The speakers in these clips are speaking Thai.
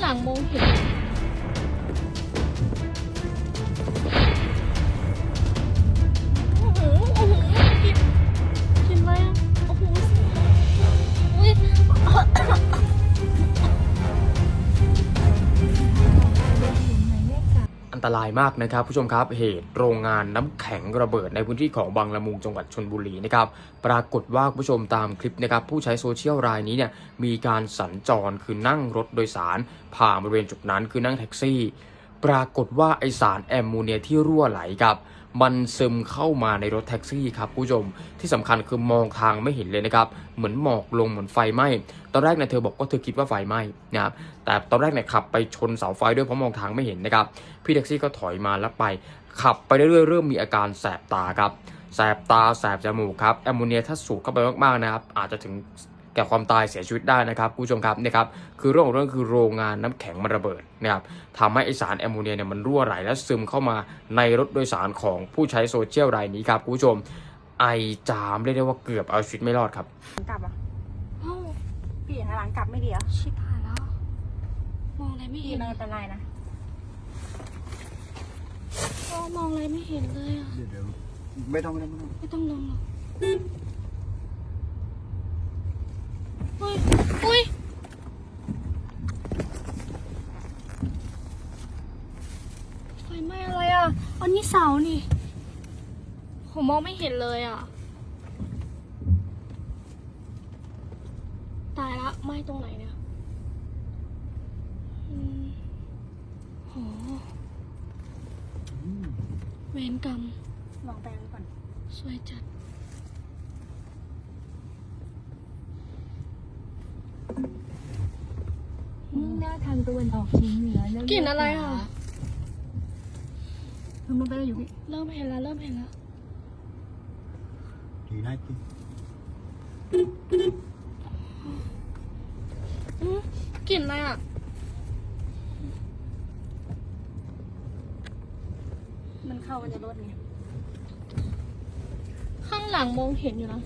หลังมองเห็ ตรายมากนะครับ ผู้ชมครับเหตุโรงงานน้ำแข็งระเบิดในพื้นที่ของบางละมุงจังหวัดชนบุรีนะครับปรากฏว่าผู้ชมตามคลิปนะครับผู้ใช้โซเชียลรายนี้เนี่ยมีการสัญจรคือนั่งรถโดยสารผ่านบริเวณจุดนั้นคือนั่งแท็กซี่ ปรากฏว่าไอสารแอมโมเนียที่รั่วไหลครับมันซึมเข้ามาในรถแท็กซี่ครับผู้ชมที่สำคัญคือมองทางไม่เห็นเลยนะครับ เหมือนหมอกลงเหมือนไฟไหม้ตอนแรกเนี่ยเธอบอกว่าเธอคิดว่าไฟไหม้นะครับแต่ตอนแรกเนี่ยขับไปชนเสาไฟด้วยเพราะมองทางไม่เห็นนะครับ พี่แท็กซี่ก็ถอยมาแล้วไป ขับไปเรื่อยๆเริ่มมีอาการแสบตาครับแสบตาแสบจมูกครับแอมโมเนียถ้าสูดเข้าไปมากๆนะครับอาจจะถึง แก่ความตายเสียชีวิตได้นะครับคุณผู้ชมครับนะครับคือเรื่องของเรื่องคือโรงงานน้ำแข็งมันระเบิดนะครับทำให้ไอสารแอมโมเนียเนี่ยมันรั่วไหลและซึมเข้ามาในรถโดยสารของผู้ใช้โซเชียลรายนี้ครับคุณผู้ชมไอจามเรียกได้ว่าเกือบเอาชีวิตไม่รอดครับกลับอะเอ้าพี่หันหลังกลับไม่ดีเหรอชิบหายแล้วมองอะไรไม่พี่เห็นมันอันตรายนะโอ้มองอะไรไม่เห็นเลยอะเดี๋ยวเดี๋ยวไม่ต้องไม่ต้องไม่ต้องไม่ต้องลงหรอกอุ้ยอุ้ยไฟไหม้อะไร อะอันนี้เสานี่ ผมมองไม่เห็นเลยอะ ตายละไหม้ตรงไหนเนี่ยอืมโหเวรกรรมลองแปลงก่อน สวยจัด มุ่งหน้าทางตะวันออกเฉียงเหนือแล้วกลิ่นอะไรอะ มันมันไปอยู่พี่เริ่มเห็นแล้วเริ่มเห็นแล้วดีนะพี่อืมกลิ่นอะไรอะ มันเข้ามันจะลดไงข้างหลังมองเห็นอยู่นะ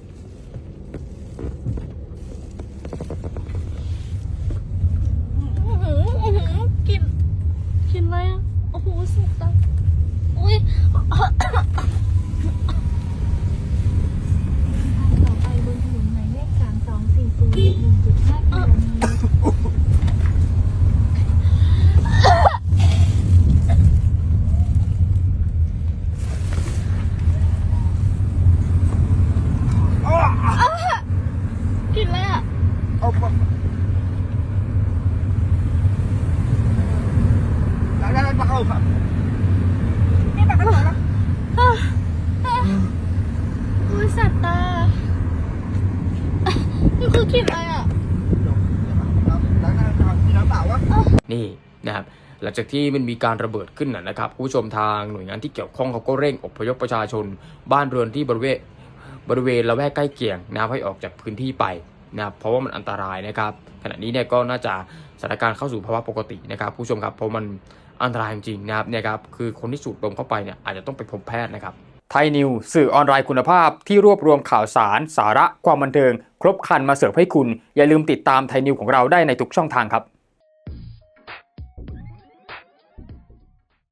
อื้อหืออื้อหือกลิ่นกลิ่นอะไรอะ โอ้โหสุดตาอุ้ย ต่อไปบนถนนหมายเลขสามสองสี่ศูนย์หนึ่งจุดห้ากิโลเมตร กลิ่นอะไรอะ เอาปะได้ ได้ได้ปะเอาครับนี่ปากกระโดดแล้วนะโอ้ยสบตาอะนี่คือกลิ่นอะไรอะนี่นะครับหลังจากที่มันมีการระเบิดขึ้นนะนะครับ ผู้ชมทางหน่วยงานที่เกี่ยวข้องเขาก็เร่งอพยพประชาชน บ้านเรือนที่บริเวณบริเวณละแวกใกล้เคียงนะครับให้ออกจากพื้นที่ไปนะครับเพราะว่ามันอันตรายนะครับ ขณะนี้เนี่ยก็น่าจะสถานการณ์เข้าสู่ภาวะปกตินะครับ ผู้ชมครับเพราะมัน อันตรายจริงนะครับเนี่ยครับคือคนที่สูดดมเข้าไปเนี่ยอาจจะต้องไปพบแพทย์นะครับไทยนิวสื่อออนไลน์คุณภาพที่รวบรวมข่าวสาร สาระความบันเทิง ครบครันมาเสิร์ฟให้คุณ อย่าลืมติดตามไทยนิวของเราได้ในทุกช่องทางครับ